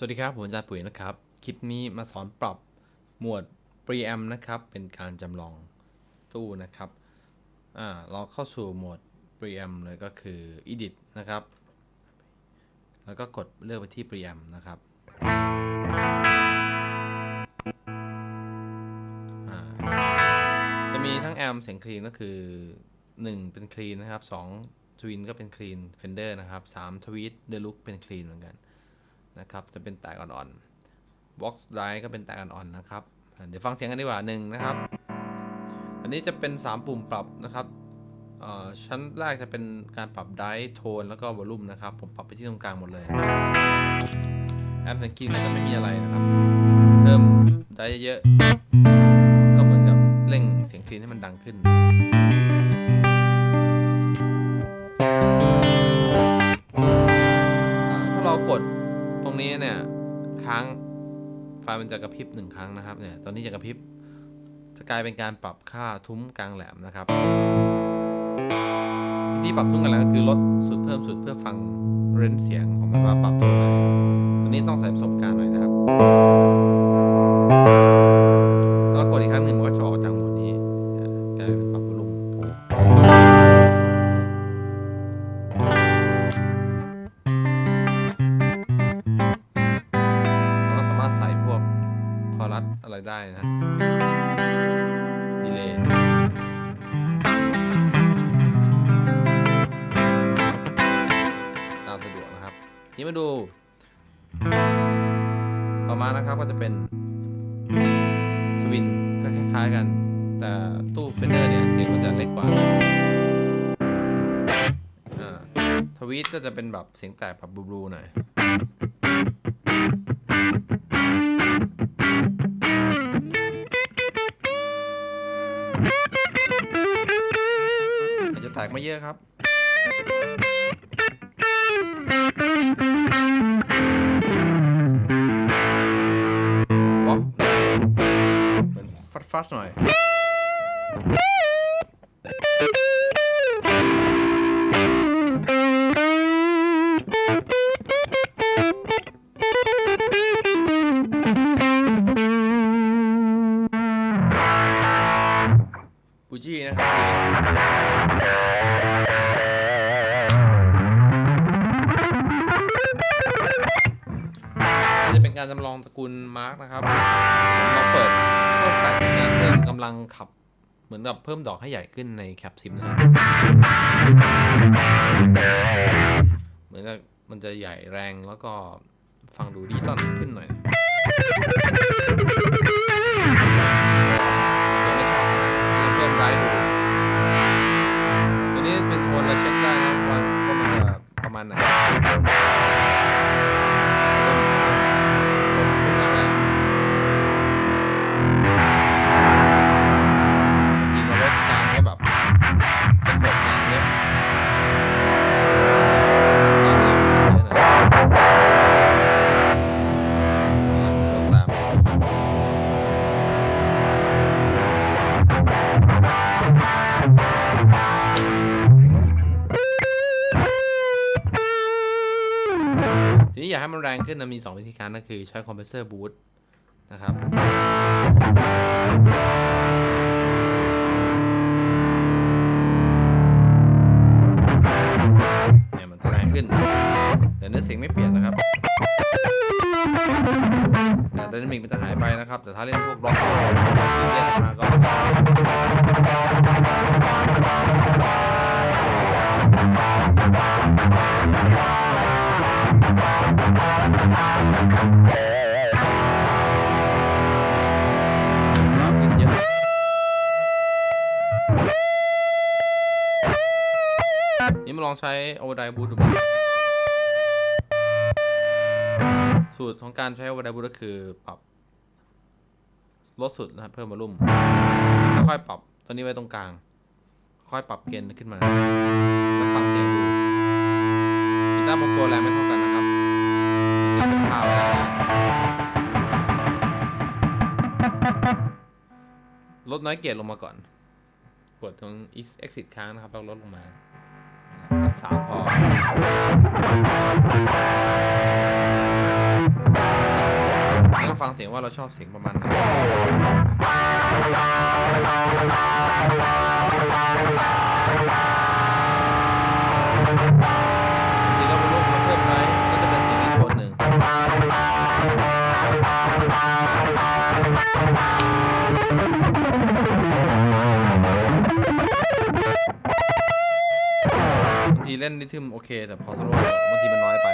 สวัสดีครับ ผมอาจารย์ปุ๋ยนะครับ คลิปนี้มาสอนปรับหมวด preamp นะครับ เป็นการจำลองตู้นะครับอ่าเราเข้าสู่โหมด preamp เลยก็คือ edit นะครับ แล้วก็กดเลือกไปที่ preamp นะครับจะมีทั้งแอมเสียงคลีนก็คือ 1 เป็นคลีนนะครับ2ทวินก็เป็นคลีนเฟนเดอร์นะครับ3ทวีตเดลุกเป็นคลีนเหมือนกัน นะครับ จะเป็นแตกอ่อนๆ box drive ก็เป็นแตกอ่อนๆนะครับ เดี๋ยวฟังเสียงกันดีกว่าหนึ่งนะครับ อันนี้จะเป็น 3 ปุ่มปรับนะครับชั้นแรกจะเป็นการปรับไดโทนแล้วก็วอลลุ่มนะครับ ผมปรับไปที่ตรงกลางหมดเลย แอมสังเกตก็จะไม่มีอะไรนะครับ เพิ่มไดเยอะๆก็เหมือนกับเร่งเสียงคลีนให้มันดังขึ้น ค้ง ไฟมันจะกระพริบหนึ่งครั้งนะครับเนี่ยตอนนี้จะกระพริบจะกลายเป็นการปรับค่าทุ้มกลางแหลมนะครับวิธีปรับทุ้มกลางแหลมก็คือลดสุดเพิ่มสุดเพื่อฟังเรนเสียงของมันว่าปรับโทนไหนตัวนี้ต้องใส่ประสบการณ์หน่อยนะครับ ต่อมานะครับก็จะเป็นทวินก็คล้ายๆกัน แต่ตู้เฟนเดอร์เนี่ยเสียงมันจะเล็กกว่าอ่าทวีตก็จะเป็นแบบเสียงแตกแบบบลูๆหน่อยอาจจะแตกไม่เยอะครับ มือำลองตระกูลมาร์กนะครับผมลองเปิดซูเปอร์สต็กเป็นการเพิ่มกำลังขับ เหมือนกับเพิ่มดอกให้ใหญ่ขึ้นในแคปซิมนะครับเหมือนกับมันจะใหญ่แรงแล้วก็ฟังดูดีตอนขึ้นหน่อยตัวไม่ชัดนะเราเพิ่มไรดูตัวนี้เป็นโทนเราเช็คได้นะว่าว่ามันจะประมาณไหน แรงขึ้นนะมี 2 วิธีการก็คือใช้คอมเพรสเซอร์บูตนะครับ เนี่ยมันจะแรงขึ้น แต่เนื้อเสียงไม่เปลี่ยนนะครับ แต่ไดนามิกมันจะหายไปนะครับ แต่ถ้าเล่นพวกบล็อกซีเรียสมาก็ยาวขึ้ นี่มาลองใช้ Overdrive Boost ดูบ้างสูตรของการใช้ Overdrive Boost ก็คือปรับลดสุดนะครับเพิ่มวอลลุ่มค่อยๆปรับตัวนี้ไว้ตรงกลาง ค่อยปรับเกณฑ์ขึ้นมา แล้วฟังเสียงดู ตาร์บตัวแรงไม่เท่ากันนะครับนี่เป็นภาพไว้ได้นะลดน้อยเกียรดลงมาก่อน กดตรง exit ค้างนะครับแล้วลดลงมา สักสามพอฟังเสียงว่าเราชอบเสียงประมาณไหน ล่นริทึมโอเค แต่พอสโลว์บางทีมันน้อยไป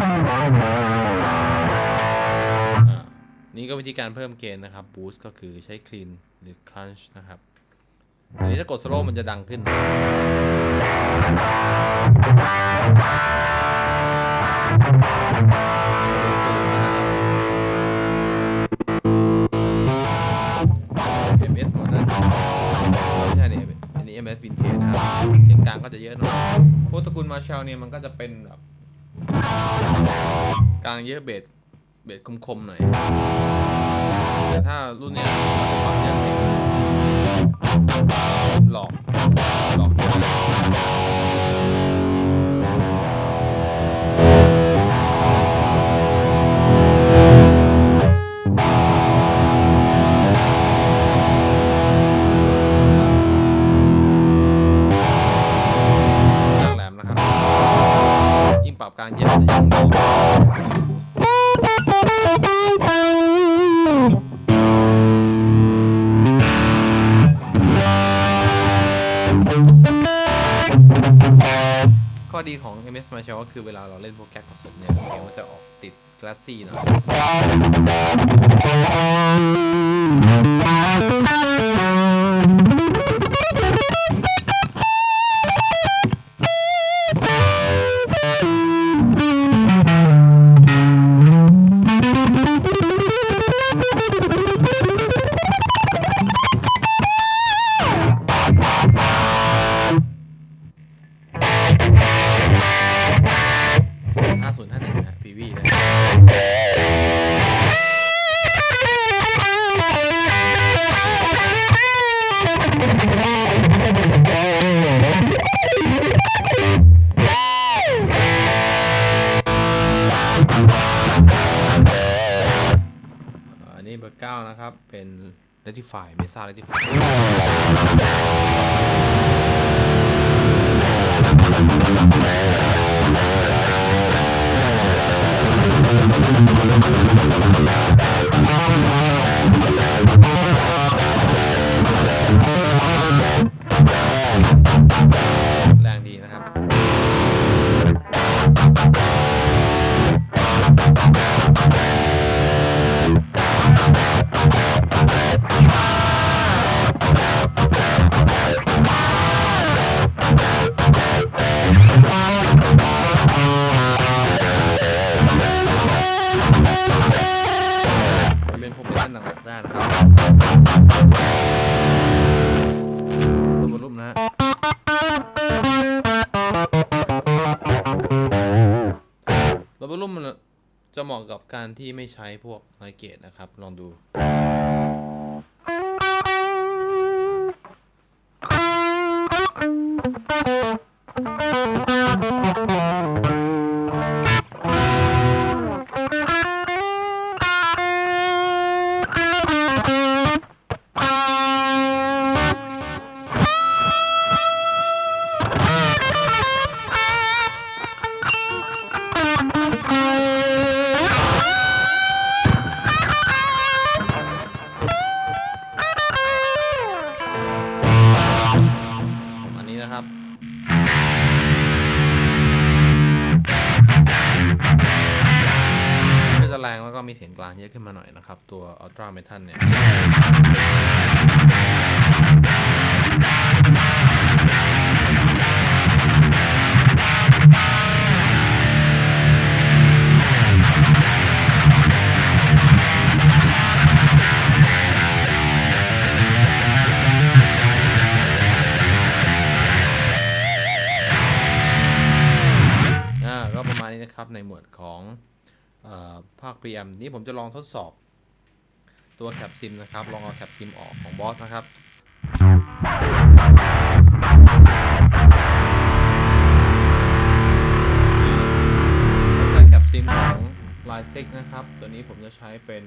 อ่านี่ก็วิธีการเพิ่มเกณฑ์นะครับ boost ก็คือใช้ clean หรือ crunch นะครับ อันนี้ถ้ากด slow มันจะดังขึ้น MS หี MS Vintage นะครับเสียงกลางก็จะเยอะหน่อยพวกตระกูลมาเชลเนี่ยมันก็จะเป็นแบบกลางเยอะเบสเบสคมๆหน่อย แต่ถ้ารุ่นเนี้ยมันจะปรับเยอะเสียงหลอกหลอกเยอะเลย มาเช้าก็คือเวลาเราเล่นพวกแก๊กผสมเนี่ยเสียงมันจะออกติดกลาสซี่หน่อย นะครับ เป็น Rectify Mesa Rectify แเป็นพวกเมทัลหนักๆได้นะครับบนรูปนะฮะระบบรุ่มมันจะเหมาะกับการที่ไม่ใช้พวกไนเกตนะครับ ลองดูอัน เสียงกลางเยอะขึ้นมาหน่อยนะครับ ตัว Ultra Metal เนี่ยอ่าก็ประมาณนี้นะครับในหมวดของ ภาค preamp นี้ผมจะลองทดสอบตัวแคปซิมนะครับ ลองเอาแคปซิมออกของบอสนะครับใช้แคปซิม RSX นะครับ ตัวนี้ผมจะใช้เป็น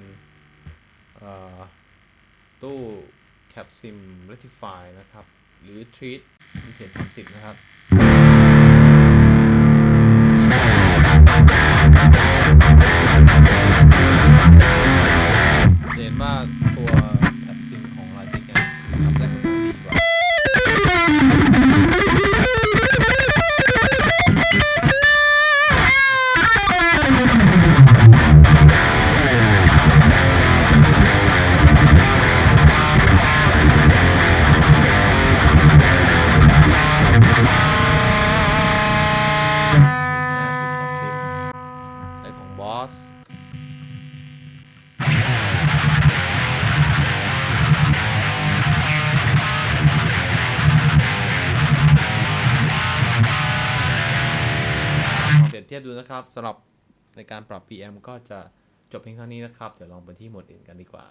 ตู้ Cap Sim Rectify นะครับ หรือ treat เ k 30 นะครับ เห็นว่า นะครับสำหรับในการปรับ PM ก็จะจบเพียงเท่านี้นะครับ เดี๋ยวลองไปที่หมดอื่นกันดีกว่า